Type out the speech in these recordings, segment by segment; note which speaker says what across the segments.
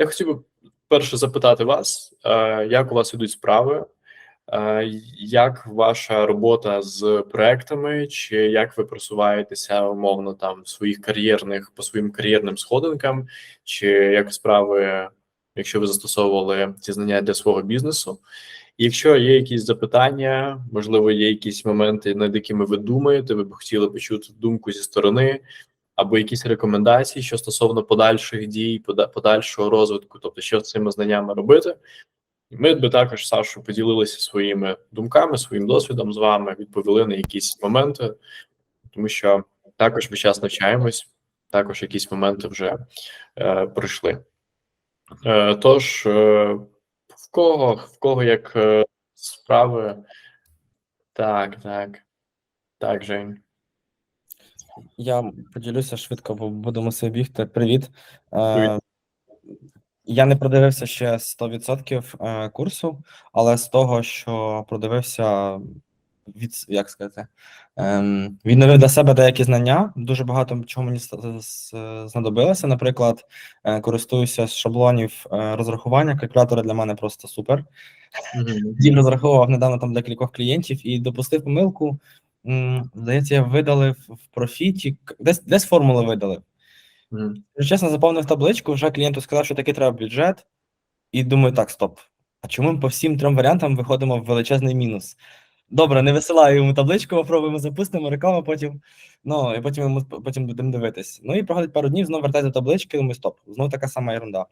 Speaker 1: Я хотів би перше запитати вас, е, як у вас ідуть справи, Е, як ваша робота з проектами, чи як ви просуваєтеся умовно там своїх кар'єрних по своїм кар'єрним сходинкам, чи як справи, якщо ви застосовували ці знання для свого бізнесу? Якщо є якісь запитання, можливо, є якісь моменти, над якими ви думаєте, ви б хотіли почути думку зі сторони, або якісь рекомендації, що стосовно подальших дій, подальшого розвитку, тобто що з цими знаннями робити. Ми би також, Сашу, поділилися своїми думками, своїм досвідом з вами, відповіли на якісь моменти, тому що також ми час навчаємось, також якісь моменти вже е, пройшли. Е, тож, е, в кого, в кого як е, справи? Так, так. Так, Жень.
Speaker 2: Я поділюся швидко, бо буду мусити бігти. Привіт. Е,
Speaker 1: Привіт.
Speaker 2: Я не продивився ще 100% е, курсу, але з того, що продивився, від, як сказати, ем, відновив для себе деякі знання. Дуже багато чого мені знадобилося. Наприклад, е, користуюся з шаблонів е, розрахування. Калькулятори для мене просто супер.
Speaker 1: Мгм.
Speaker 2: Дім розраховував недавно там для кількох клієнтів і допустив помилку. Здається, я видалив в профіті, десь, десь формули видалив. Скажу Чесно, заповнив табличку, вже клієнту сказав, що такий треба бюджет, і думаю, так, стоп. А чому ми по всім трьом варіантам виходимо в величезний мінус? Добре, не висилаю йому табличку, попробуємо запустимо рекламу, потім. Ну, і потім йому потім будемо дивитись. Ну і проходить пару днів, знову вертаю до таблички, думаю, стоп, знову така сама ерунда.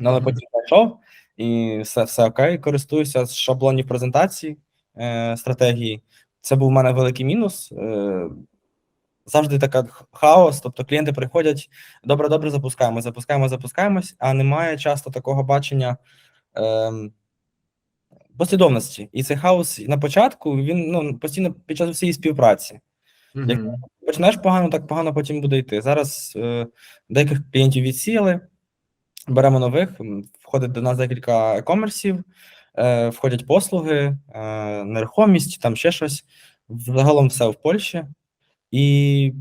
Speaker 2: Ну, але потім знайшов, і все, все окей. Користуюся з шаблонів презентації е, стратегії. Це був у мене великий мінус. Е, завжди така хаос. Тобто клієнти приходять, добре, добре, запускаємо, запускаємо, запускаємось, а немає часто такого бачення ем, послідовності. І цей хаос на початку він ну, постійно під час всієї співпраці. Як-
Speaker 1: Мгм.
Speaker 2: Починаєш погано, так погано потім буде йти. Зараз е, деяких клієнтів відсіяли, беремо нових, входить до нас декілька e-комерсів, е, входять послуги, е, нерухомість, там ще щось. Загалом все в Польщі. І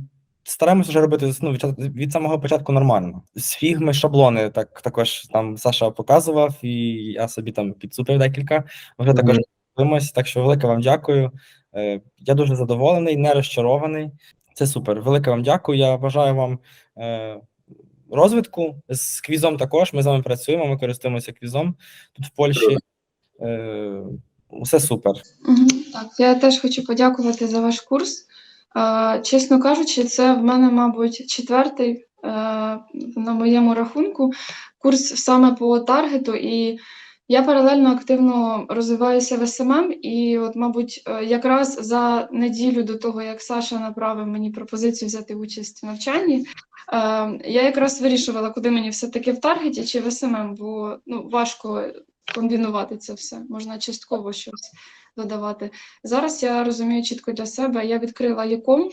Speaker 2: стараємося вже робити ну, від, від самого початку нормально. З фігми шаблони так, також там Саша показував, і я собі там підсупив декілька. Вже також
Speaker 1: Мгм.
Speaker 2: дивимось. Так що велике вам дякую. Е, Я дуже задоволений, не розчарований. Це супер. Велике вам дякую. Я бажаю вам е, розвитку. З квізом також. Ми з вами працюємо, ми користуємося квізом тут в Польщі. Е, Усе супер.
Speaker 3: Так, я теж хочу подякувати за ваш курс. Чесно кажучи, це в мене, мабуть, четвертий е, на моєму рахунку курс саме по таргету. І я паралельно активно розвиваюся в СММ. І, от, мабуть, е, якраз за неділю до того, як Саша направив мені пропозицію взяти участь в навчанні, я якраз вирішувала, куди мені все-таки в таргеті чи в СММ, бо ну, важко комбінувати це все. Можна частково щось додавати. Зараз я розумію чітко для себе. Я відкрила Яком.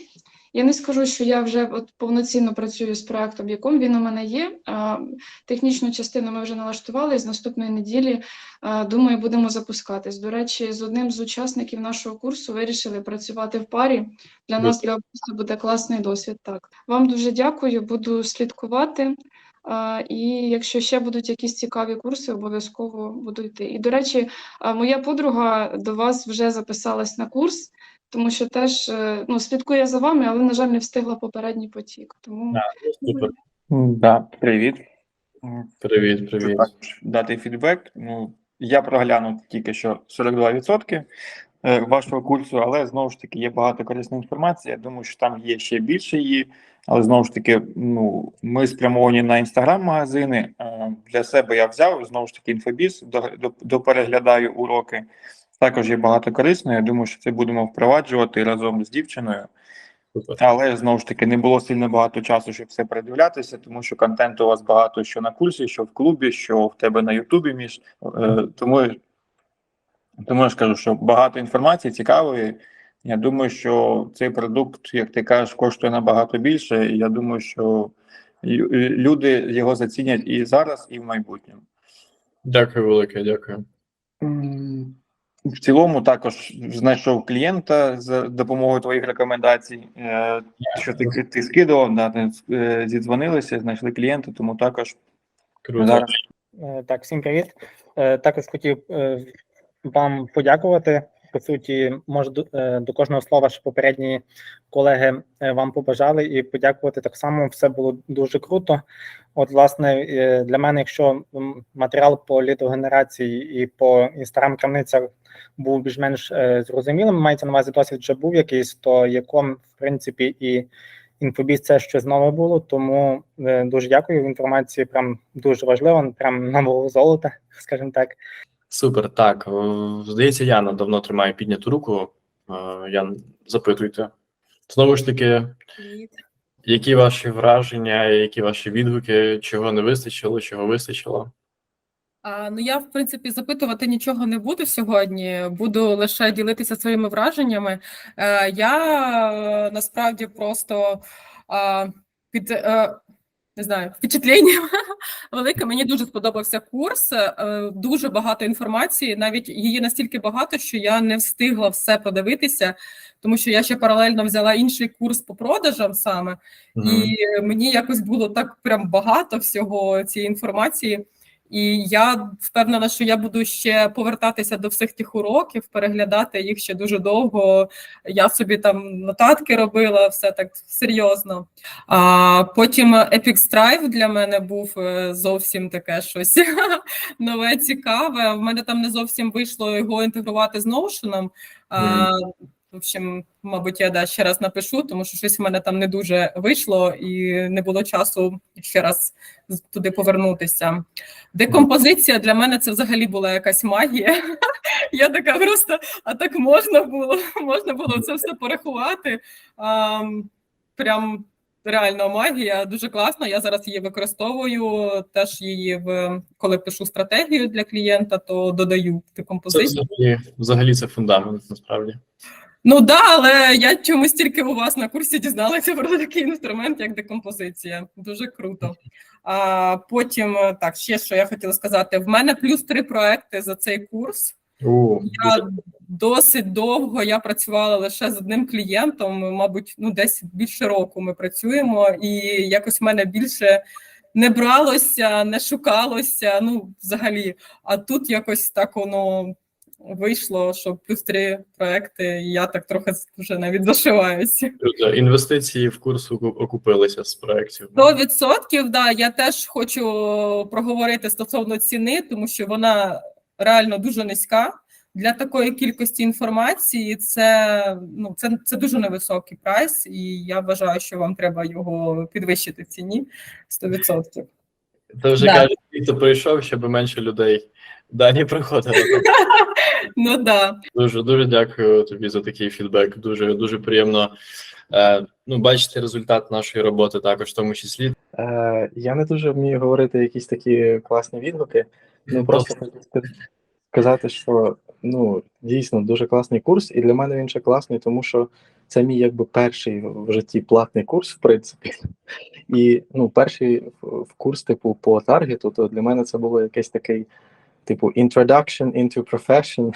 Speaker 3: Я не скажу, що я вже от повноцінно працюю з проектом Яком. Він у мене є. Технічну частину ми вже налаштували. і З наступної неділі, думаю, будемо запускатись. До речі, з одним з учасників нашого курсу вирішили працювати в парі. Для нас для буде класний досвід. Так, вам дуже дякую. Буду слідкувати. І якщо ще будуть якісь цікаві курси, обов'язково буду йти. І, до речі, моя подруга до вас вже записалась на курс, тому що теж е, ну, слідкує за вами, але, на жаль, не встигла попередній потік. Тому
Speaker 1: Да, Супер.
Speaker 4: Да, привіт.
Speaker 1: Привіт, привіт.
Speaker 4: дати фідбек. Ну, я проглянув тільки що 42% е, вашого курсу, але знову ж таки є багато корисної інформації. Я думаю, що там є ще більше її. Але знову ж таки, ну ми спрямовані на інстаграм-магазини. Е, Для себе я взяв знову ж таки інфобіз, до, до, допереглядаю уроки. Також є багато корисного. Я думаю, що це будемо впроваджувати разом з дівчиною. Але знову ж таки не було сильно багато часу, щоб все передивлятися, тому що контенту у вас багато що на курсі, що в клубі, що в тебе на Ютубі. Між е, тому, тому я ж кажу, що багато інформації цікавої. Я думаю, що цей продукт, як ти кажеш, коштує набагато більше. І я думаю, що люди його зацінять і зараз, і в майбутньому.
Speaker 1: Дякую велике, дякую.
Speaker 4: В цілому також знайшов клієнта за допомогою твоїх рекомендацій, е, що ти, ти скидував, да, ти, е, зідзвонилися, знайшли клієнта, тому також
Speaker 1: Круто.
Speaker 4: зараз
Speaker 5: Е, Так, всім привіт. Також хотів вам подякувати. По суті, може до, е, кожного слова, що попередні колеги е, вам побажали, і подякувати так само. Все було дуже круто. От, власне, е, для мене, якщо матеріал по лідогенерації і по інстаграм крамницях був більш-менш зрозумілим, мається на увазі досвід вже був якийсь, то яком, в принципі, і інфобіз це щось нове було. Тому дуже дякую. Інформація прям дуже важлива, прям на вагу золота, скажімо так.
Speaker 1: Супер, так. е, Здається, Яна давно тримає підняту руку. Е, Ян, запитуйте. Знову ж таки, які ваші враження, які ваші відгуки, чого не вистачило, чого вистачило?
Speaker 6: А, ну я в принципі запитувати нічого не буду сьогодні. Буду лише ділитися своїми враженнями. Е, я насправді просто під не знаю впечатлення велике. Мені дуже сподобався курс. Е, дуже багато інформації. Навіть її настільки багато, що я не встигла все подивитися, тому що я ще паралельно взяла інший курс по продажам саме.
Speaker 1: Мгм.
Speaker 6: І мені якось було так прям багато всього цієї інформації. І я впевнена, що я буду ще повертатися до всіх тих уроків, переглядати їх ще дуже довго. Я собі там нотатки робила, все так серйозно. А потім Epic Strive для мене був е, зовсім таке щось нове, цікаве. В мене там не зовсім вийшло його інтегрувати з Notion. А, в общем, мабуть, я да, ще раз напишу, тому що щось в мене там не дуже вийшло, і не було часу ще раз туди повернутися. Декомпозиція для мене це взагалі була якась магія. Я така просто, а так можна було, можна було це все порахувати. А, прям реально магія, дуже класно. Я зараз її використовую. Теж її в коли пишу стратегію для клієнта, то додаю
Speaker 1: Це
Speaker 6: декомпозицію.
Speaker 1: взагалі, взагалі це фундамент, насправді.
Speaker 6: Ну да, але я чомусь тільки у вас на курсі дізналася про такий інструмент, як декомпозиція. Дуже круто. А потім е, так, ще що я хотіла сказати: в мене плюс три проекти за цей курс.
Speaker 1: У,
Speaker 6: Я досить довго я працювала лише з одним клієнтом. Мабуть, ну десь більше року ми працюємо, і якось в мене більше не бралося, не шукалося. Ну, взагалі, а тут якось так воно вийшло, що плюс три проекти, і я так трохи вже навіть зашиваюся.
Speaker 1: Інвестиції в курс окупилися з проєктів.
Speaker 6: Сто відсотків, да. Я теж хочу проговорити стосовно ціни, тому що вона реально дуже низька. Для такої кількості інформації це ну це, це дуже невисокий прайс, і я вважаю, що вам треба його підвищити в ціні 100%.
Speaker 1: Це вже
Speaker 6: Да.
Speaker 1: каже, хто прийшов, щоб менше людей далі приходили.
Speaker 6: Ну да.
Speaker 1: Дуже дуже дякую тобі за такий фідбек. Дуже дуже приємно е, ну, бачити результат нашої роботи, також в тому числі.
Speaker 7: Е, я не дуже вмію говорити якісь такі класні відгуки. Ну просто сказати, що ну дійсно дуже класний курс, і для мене він ще класний, тому що це мій якби перший в житті платний курс, в принципі. І ну, перший в в курс, типу, по таргету, то для мене це було якийсь такий, типу, introduction into profession,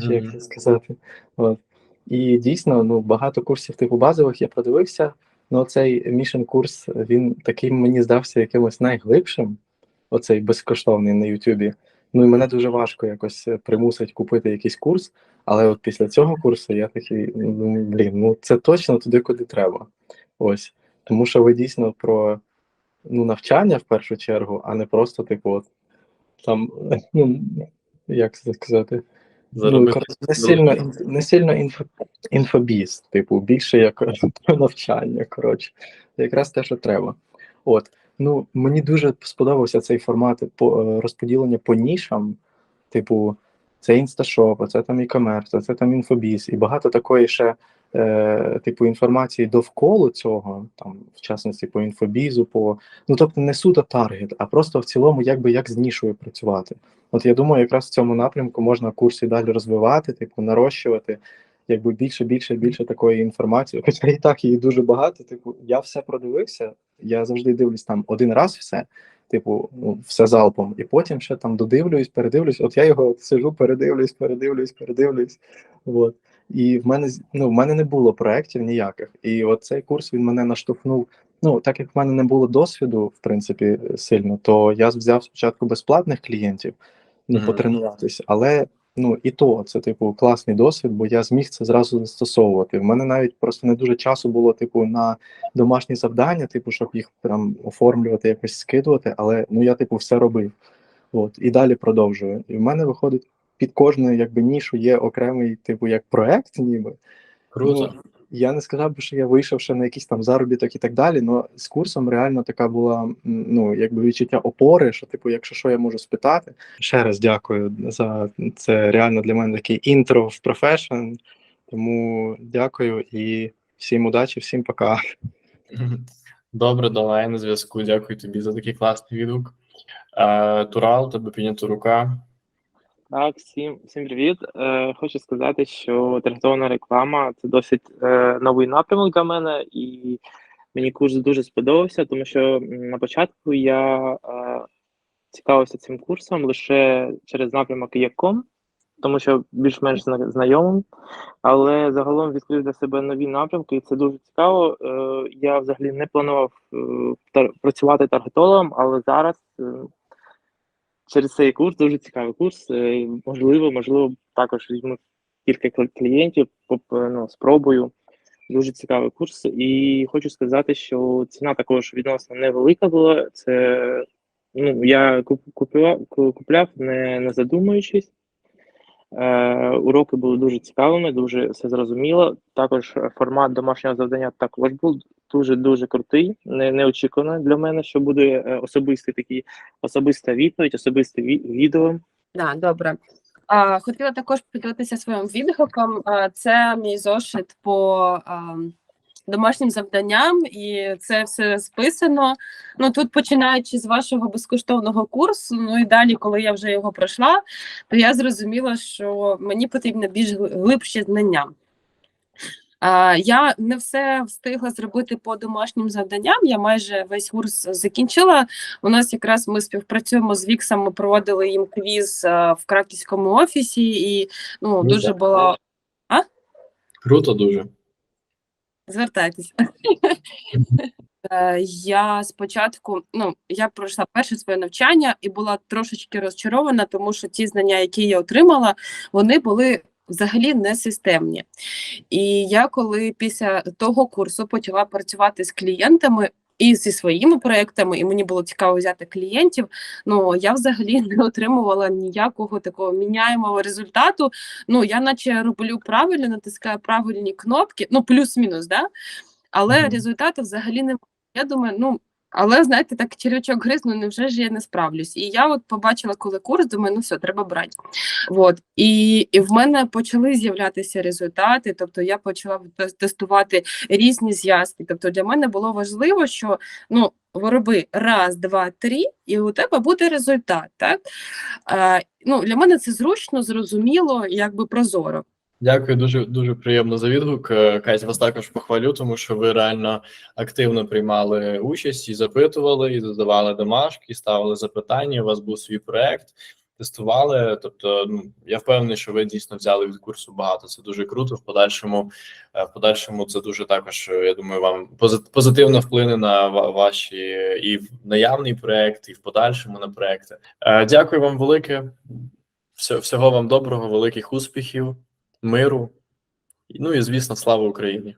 Speaker 7: чи як це сказати. От. І дійсно, ну, багато курсів типу базових я подивився. Ну, цей Mission курс він такий мені здався якимось найглибшим, оцей безкоштовний на Ютубі. Ну і мене дуже важко якось е, примусить купити якийсь курс. Але от після цього курсу я такий, ну, блін, ну це точно туди, куди треба. Ось. Тому що ви дійсно про ну, навчання в першу чергу, а не просто, типу, от, там, ну, як це сказати, Ну,
Speaker 1: Заробити.
Speaker 7: коротше, не сильно, не сильно інфо, інфобіз, типу, більше як про навчання. Коротше, якраз те, що треба. От, ну мені дуже сподобався цей формат по е, розподілення по нішам. Типу, це інсташоп, це там e-commerce, це там інфобіз, і багато такої ще е, типу інформації довкола цього, там, в частності по інфобізу, по ну тобто не суто таргет, а просто в цілому, якби як з нішою працювати. От я думаю, якраз в цьому напрямку можна курси далі розвивати, типу, нарощувати, якби більше, більше, більше такої інформації. Хоча і так її дуже багато. Типу, я все продивився, я завжди дивлюсь там один раз все, типу, ну, все залпом, і потім ще там додивлююсь, передивлюсь. От я його от сижу, передивлюсь, передивлюсь, передивлюсь. От. І в мене ну, в мене не було проєктів ніяких. І от цей курс він мене наштовхнув ну, так як в мене не було досвіду, в принципі, сильно, то я взяв спочатку безплатних клієнтів, ну,
Speaker 1: Мгм.
Speaker 7: потренуватись, але ну і то це, типу, класний досвід, бо я зміг це зразу застосовувати. В мене навіть просто не дуже часу було, типу, на домашні завдання, типу, щоб їх прям оформлювати, якось скидувати, але ну я, типу, все робив. От, і далі продовжую. І в мене виходить під кожною якби нішу є окремий, типу, як проект, ніби.
Speaker 1: Круто.
Speaker 7: Ну, я не сказав би, що я вийшов ще на якийсь там заробіток і так далі. але з курсом реально така була ну, якби відчуття опори, що, типу, якщо що, я можу спитати. Ще раз дякую за це реально для мене такий інтро в профешн. Тому дякую і всім удачі, всім пока.
Speaker 1: Добре, давай на зв'язку. Дякую тобі за такий класний відгук. Е, Турал, тебе піднята рука.
Speaker 8: Так, всім, всім привіт. Е, хочу сказати, що таргетована реклама це досить е, новий напрямок для мене, і мені курс дуже сподобався, тому що на початку я е, цікавився цим курсом лише через напрямок Яком, тому що більш-менш зна- знайомим, але загалом відкрив для себе нові напрямки, і це дуже цікаво. Е, я взагалі не планував е, тар- працювати таргетологом, але зараз. е, через цей курс дуже цікавий курс. е, Можливо, можливо, також візьму кілька клієнтів, поп- ну, спробую. Дуже цікавий курс. І хочу сказати, що ціна також відносно невелика була. Це ну, я купував, купляв, не, не задумуючись. Е, уроки були дуже цікавими, дуже все зрозуміло. Також формат домашнього завдання також був дуже дуже крутий. Не, неочікувано для мене, що буде е, особистий такий особиста відповідь, особисте ві- відео.
Speaker 9: Да, добре. А, хотіла також поділитися своїм відгуком. Це мій зошит по а, домашнім завданням, і це все списано. Ну тут починаючи з вашого безкоштовного курсу, ну і далі, коли я вже його пройшла, то я зрозуміла, що мені потрібно більш гли- глибші знання. Я не все встигла зробити по домашнім завданням. Я майже весь курс закінчила. У нас якраз ми співпрацюємо з Віксом. Ми проводили їм квіз в краківському офісі, і ну дуже
Speaker 1: так.
Speaker 9: було
Speaker 1: Круто дуже.
Speaker 9: Звертайтесь. Е, Я спочатку, ну я пройшла перше своє навчання і була трошечки розчарована, тому що ті знання, які я отримала, вони були взагалі не системні. І я коли після того курсу почала працювати з клієнтами. І зі своїми проектами, і мені було цікаво взяти клієнтів. Ну я взагалі не отримувала ніякого такого міняємого результату. Ну я наче роблю правильно, натискаю правильні кнопки, ну плюс-мінус, да? але
Speaker 1: Мгм.
Speaker 9: результату взагалі немає. Я думаю, ну але знаєте, так червячок гриз, ну невже ж я не справлюсь? І я от побачила, коли курс, думаю, ну все, треба брати. От і, і в мене почали з'являтися результати. Тобто я почала тестувати різні зв'язки. Тобто для мене було важливо, що ну роби раз, два, три, і у тебе буде результат. Так е, ну для мене це зручно, зрозуміло, якби прозоро.
Speaker 1: Дякую, дуже дуже приємно за відгук. Е, Катя, вас також похвалю, тому що ви реально активно приймали участь і запитували, і задавали домашки, і ставили запитання. У вас був свій проект, тестували. Тобто, ну я впевнений, що ви дійсно взяли від курсу багато. Це дуже круто. В подальшому, е, в подальшому, це дуже також. е, Я думаю, вам пози- позитивно вплине на ваші і наявний проект, і в подальшому на проекти. Дякую вам велике. Всього вам доброго, великих успіхів, миру. Ну і звісно, слава Україні.